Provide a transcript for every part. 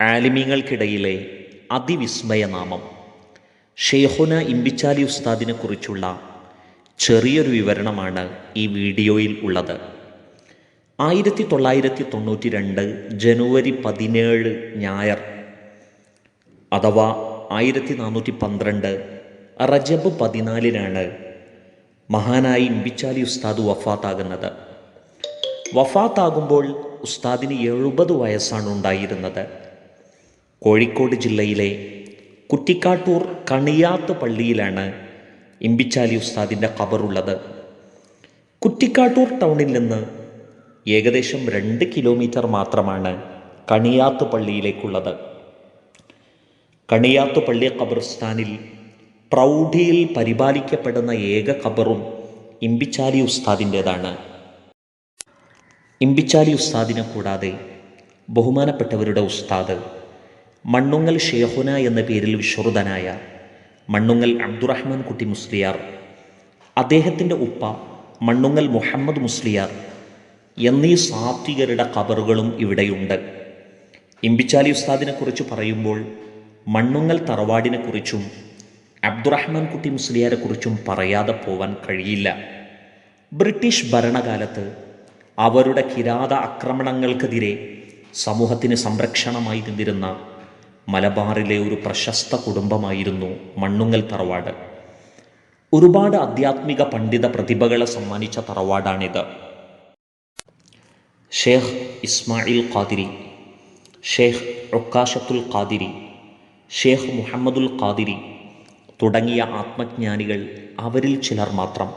ആലിമീങ്ങൾക്കിടയിലെ അതിവിസ്മയനാമം. ഷെയ്ഹുന ഇമ്പിച്ചാലി ഉസ്താദിനെ കുറിച്ചുള്ള ചെറിയൊരു വിവരണമാണ് ഈ വീഡിയോയിൽ ഉള്ളത്. ആയിരത്തി തൊള്ളായിരത്തി തൊണ്ണൂറ്റി രണ്ട് ജനുവരി പതിനേഴ് ഞായർ അഥവാ ആയിരത്തി നാനൂറ്റി പന്ത്രണ്ട് റജബ് പതിനാലിനാണ് മഹാനായി ഇമ്പിച്ചാലി ഉസ്താദ് വഫാത്താകുന്നത്. വഫാത്താകുമ്പോൾ ഉസ്താദിന് എഴുപത് വയസ്സാണ് ഉണ്ടായിരുന്നത്. കോഴിക്കോട് ജില്ലയിലെ കുറ്റിക്കാട്ടൂർ കണിയാത്ത് പള്ളിയിലാണ് ഇമ്പിച്ചാലി ഉസ്താദിന്റെ ഖബറുള്ളത്. കുറ്റിക്കാട്ടൂർ ടൗണിൽ നിന്ന് ഏകദേശം രണ്ട് കിലോമീറ്റർ മാത്രമാണ് കണിയാത്ത് പള്ളിയിലേക്കുള്ളത്. കണിയാത്ത് പള്ളി ഖബർസ്ഥാനിൽ പ്രൗഢിയിൽ പരിപാലിക്കപ്പെടുന്ന ഏക ഖബറും ഇമ്പിച്ചാലി ഉസ്താദിന്റേതാണ് ഇമ്പിച്ചാലി ഉസ്താദിനെ കൂടാതെ ബഹുമാനപ്പെട്ടവരുടെ ഉസ്താദ് മണ്ണുങ്ങൽ ഷേഹുന എന്ന പേരിൽ വിശ്രുതനായ മണ്ണുങ്ങൽ അബ്ദുറഹ്മാൻ കുട്ടി മുസ്ലിയാർ അദ്ദേഹത്തിന്റെ ഉപ്പ മണ്ണുങ്ങൽ മുഹമ്മദ് മുസ്ലിയാർ എന്നീ സാത്വികരുടെ കബറുകളും ഇവിടെയുണ്ട്. ഇമ്പിച്ചാലി ഉസ്താദിനെ കുറിച്ച് പറയുമ്പോൾ മണ്ണുങ്ങൽ തറവാടിനെക്കുറിച്ചും അബ്ദുറഹ്മാൻ കുട്ടി മുസ്ലിയാരെക്കുറിച്ചും പറയാതെ പോവാൻ കഴിയില്ല. ബ്രിട്ടീഷ് ഭരണകാലത്ത് അവരുടെ കിരാത ആക്രമണങ്ങൾക്കെതിരെ സമൂഹത്തിന് സംരക്ഷണമായി നിന്നിരുന്ന മലബാറിലെ ഒരു പ്രശസ്ത കുടുംബമായിരുന്നു മണ്ണുങ്ങൽ തറവാട്. ഒരുപാട് ആധ്യാത്മിക പണ്ഡിത പ്രതിഭകളെ സമ്മാനിച്ച തറവാടാണിത്. ഷേഖ് ഇസ്മായിൽ ഖാദിരി ഷേഖ് ഒക്കാശത്തുൽ ഖാദിരി ഷേഖ് മുഹമ്മദുൽ ഖാദിരി തുടങ്ങിയ ആത്മജ്ഞാനികൾ അവരിൽ ചിലർ മാത്രം.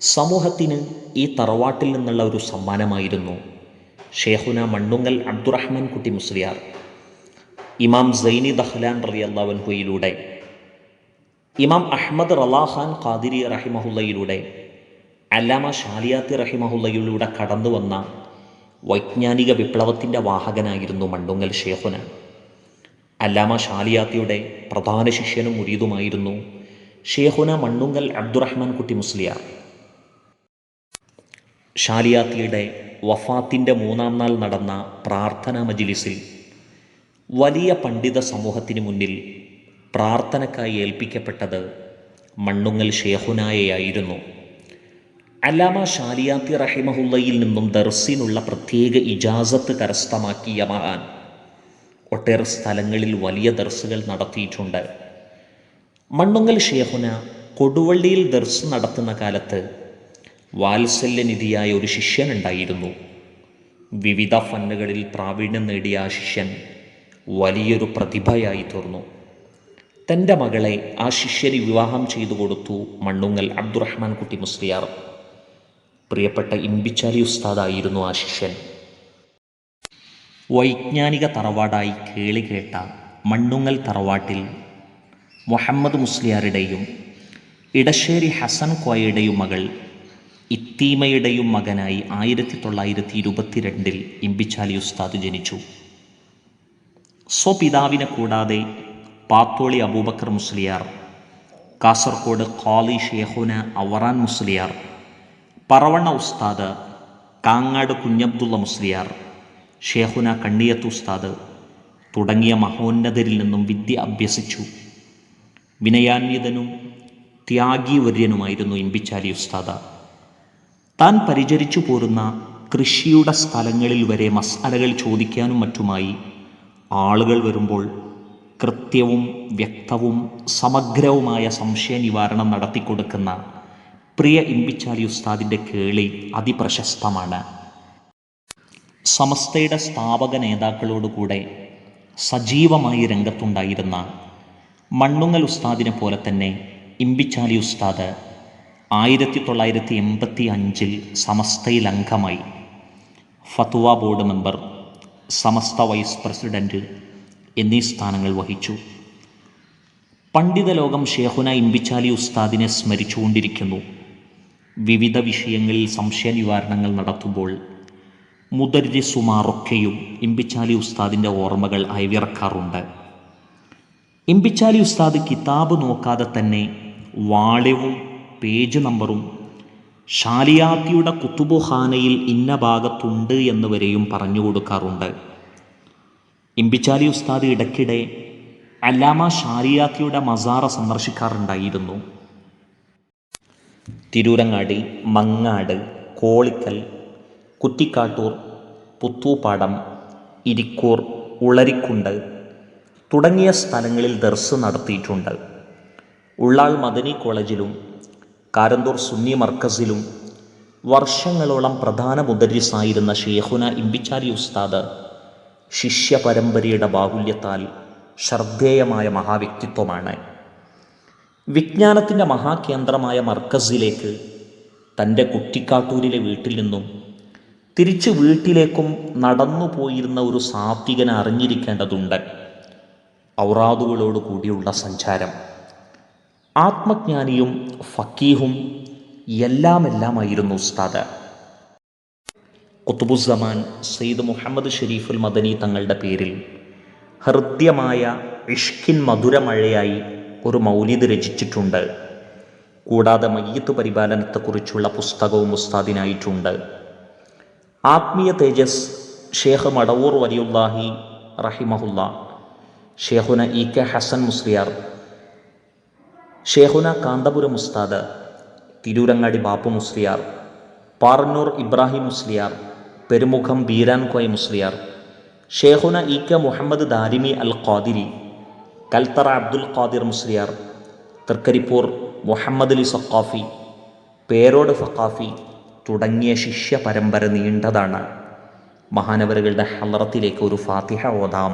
സമൂഹത്തിന് ഈ തറവാട്ടിൽ നിന്നുള്ള ഒരു സമ്മാനമായിരുന്നു ഷേഖുന മണ്ണുങ്ങൽ അബ്ദുറഹ്മാൻ കുട്ടി മുസ്ലിയാർ. ഇമാം സൈനി ദഹ്ലാൻ റലി അള്ളാവൻഹുയിലൂടെ ഇമാം അഹമ്മദ് റലാഹാൻ ഖാദിരി റഹിമഹുല്ലയിലൂടെ അല്ലാമ ഷാലിയാത്തി റഹിമഹുല്ലയിലൂടെ കടന്നു വന്ന വൈജ്ഞാനിക വിപ്ലവത്തിന്റെ വാഹകനായിരുന്നു മണ്ടുങ്ങൽ ഷേഖുന. അല്ലാമ ഷാലിയാത്തിയുടെ പ്രധാന ശിഷ്യനും മുരീതുമായിരുന്നു ഷേഖുന മണ്ണുങ്ങൽ അബ്ദുറഹ്മാൻ കുട്ടി മുസ്ലിയാർ ഷാലിയാത്തിയുടെ വഫാത്തിന്റെ മൂന്നാം നാൾ നടന്ന പ്രാർത്ഥനാ മജിലിസിൽ വലിയ പണ്ഡിത സമൂഹത്തിന് മുന്നിൽ പ്രാർത്ഥനക്കായി ഏൽപ്പിക്കപ്പെട്ടത് മണ്ണുങ്ങൽ ഷേഹുനായയായിരുന്നു അല്ലാമ ഷാലിയാത്തി റഹിമഹുല്ലയിൽ നിന്നും ദർസിനുള്ള പ്രത്യേക ഇജാസത്ത് കരസ്ഥമാക്കിയ മഹാൻ ഒട്ടേറെ സ്ഥലങ്ങളിൽ വലിയ ദർസുകൾ നടത്തിയിട്ടുണ്ട്. മണ്ണുങ്ങൽ ഷേഹുന കൊടുവള്ളിയിൽ ദർസ് നടത്തുന്ന കാലത്ത് വാത്സല്യനിധിയായ ഒരു ശിഷ്യനുണ്ടായിരുന്നു. വിവിധ ഫന്നുകളിൽ പ്രാവീണ്യം നേടിയ ആ ശിഷ്യൻ വലിയൊരു പ്രതിഭയായി തീർന്നു. തന്റെ മകളെ ആ ശിഷ്യന് വിവാഹം ചെയ്തു കൊടുത്തു മണ്ണുങ്ങൽ അബ്ദുറഹ്മാൻ കുട്ടി മുസ്ലിയാർ. പ്രിയപ്പെട്ട ഇമ്പിച്ചാലി ഉസ്താദായിരുന്നു ആ ശിഷ്യൻ വൈജ്ഞാനിക തറവാടായി കേളി കേട്ട മണ്ണുങ്ങൽ തറവാട്ടിൽ മുഹമ്മദ് മുസ്ലിയാരുടെയും ഇടശ്ശേരി ഹസൻ കോയയുടെയും മകൾ ഇത്തീമയുടെയും മകനായി ആയിരത്തി തൊള്ളായിരത്തി ഇരുപത്തിരണ്ടിൽ ഇമ്പിച്ചാലി ഉസ്താദ് ജനിച്ചു. സ്വപിതാവിനെ കൂടാതെ പാത്തോളി അബൂബക്കർ മുസ്ലിയാർ കാസർഗോഡ് ഖാലി ഷേഹുന അവറാൻ മുസ്ലിയാർ പറവണ്ണ ഉസ്താദ് കാങ്ങാട് കുഞ്ഞബ്ദുള്ള മുസ്ലിയാർ ഷേഹുന കണ്ണിയത്ത് ഉസ്താദ് തുടങ്ങിയ മഹോന്നതരിൽ നിന്നും വിദ്യ അഭ്യസിച്ചു. വിനയാന്വിതനും ത്യാഗീവര്യനുമായിരുന്നു ഇമ്പിച്ചാലി ഉസ്താദ. താൻ പരിചരിച്ചു പോരുന്ന കൃഷിയുടെ സ്ഥലങ്ങളിൽ വരെ മസാലകൾ ചോദിക്കാനും മറ്റുമായി ആളുകൾ വരുമ്പോൾ കൃത്യവും വ്യക്തവും സമഗ്രവുമായ സംശയ നിവാരണം നടത്തിക്കൊടുക്കുന്ന പ്രിയ ഇമ്പിച്ചാലി ഉസ്താദിന്റെ കേളി അതിപ്രശസ്തമാണ്. സമസ്തയുടെ സ്ഥാപക നേതാക്കളോടുകൂടെ സജീവമായി രംഗത്തുണ്ടായിരുന്ന മണ്ണുങ്ങൽ ഉസ്താദിനെ പോലെ തന്നെ ഇമ്പിച്ചാലി ഉസ്താദ് ആയിരത്തി തൊള്ളായിരത്തി എൺപത്തി അഞ്ചിൽ സമസ്തയിൽ അംഗമായി ഫത്വ board member Samastha vice president എന്നീ സ്ഥാനങ്ങൾ വഹിച്ചു. പണ്ഡിത ലോകം ഷേഖുന ഇമ്പിച്ചാലി ഉസ്താദിനെ സ്മരിച്ചുകൊണ്ടിരിക്കുന്നു. വിവിധ വിഷയങ്ങളിൽ സംശയ നിവാരണങ്ങൾ നടത്തുമ്പോൾ മുദരിസുമാറൊക്കെയും ഇമ്പിച്ചാലി ഉസ്താദിന്റെ ഓർമ്മകൾ അയവിറക്കാറുണ്ട്. ഇമ്പിച്ചാലി ഉസ്താദ് കിതാബ് നോക്കാതെ തന്നെ വാള്യവും പേജ് നമ്പറും ഷാലിയാത്തിയുടെ കുത്തുബുഖാനയിൽ ഇന്ന ഭാഗത്തുണ്ട് എന്ന് വരെയും പറഞ്ഞു കൊടുക്കാറുണ്ട്. ഇമ്പിച്ചാലി ഉസ്താദ് ഇടയ്ക്കിടെ അല്ലാമ ഷാലിയാത്തിയുടെ മസാറ സന്ദർശിക്കാറുണ്ടായിരുന്നു. തിരൂരങ്ങാടി മങ്ങാട് കോളിക്കൽ കുറ്റിക്കാട്ടൂർ പുത്തൂപ്പാടം ഇരിക്കൂർ ഉളരിക്കുണ്ട് തുടങ്ങിയ സ്ഥലങ്ങളിൽ ദർസ് നടത്തിയിട്ടുണ്ട്. ഉള്ളാൾ മദനി കോളേജിലും കാരന്തൂർ സുന്നി മർക്കസിലും വർഷങ്ങളോളം പ്രധാന മുദരിസായിരുന്ന ഷേഹുന ഇമ്പിച്ചാരി ഉസ്താദ് ശിഷ്യ പരമ്പരയുടെ ബാഹുല്യത്താൽ ശ്രദ്ധേയമായ മഹാവ്യക്തിത്വമാണ്. വിജ്ഞാനത്തിന്റെ മഹാകേന്ദ്രമായ മർക്കസിലേക്ക് തന്റെ കുട്ടിക്കാട്ടൂരിലെ വീട്ടിൽ നിന്നും തിരിച്ചു വീട്ടിലേക്കും നടന്നു പോയിരുന്ന ഒരു സാത്വികനെ അറിഞ്ഞിരിക്കേണ്ടതുണ്ട്. ഔറാദുകളോട് കൂടിയുള്ള സഞ്ചാരം. ആത്മജ്ഞാനിയും ഫക്കീഹും എല്ലാമെല്ലാമായിരുന്നു ഉസ്താദ്. കുത്തുബുസമാൻ സെയ്ദ് മുഹമ്മദ് ഷെരീഫുൽ മദനി തങ്ങളുടെ പേരിൽ ഹൃദ്യമായ ഇഷ്കിൻ മധുരമഴയായി ഒരു മൗലിദ് രചിച്ചിട്ടുണ്ട്. കൂടാതെ മയ്യത്ത് പരിപാലനത്തെക്കുറിച്ചുള്ള പുസ്തകവും ഉസ്താദിനായിട്ടുണ്ട്. ആത്മീയ തേജസ് ഷേഖ് മടവൂർ വലിയുല്ലാഹി റഹിമഹുല്ല. ഷേഖുന E K Hasan Musliyar Shaikhuna Kanthapuram Usthad Tirurangadi Bappu Musliyar Parannur Ibrahim Musliyar Perumukham Beerankoya Musliyar Shaikhuna E K Muhammad Darimi Al Qadiri Kalthara Abdul Qadir Musliyar Trikaripur Muhammad Ali Saqafi Perode Saqafi തുടങ്ങിയ ശിഷ്യ പരമ്പര നീണ്ടതാണ്. മഹാനവരുകളുടെ ഹലറത്തിലേക്ക് ഒരു ഫാത്തിഹ ഓതാം.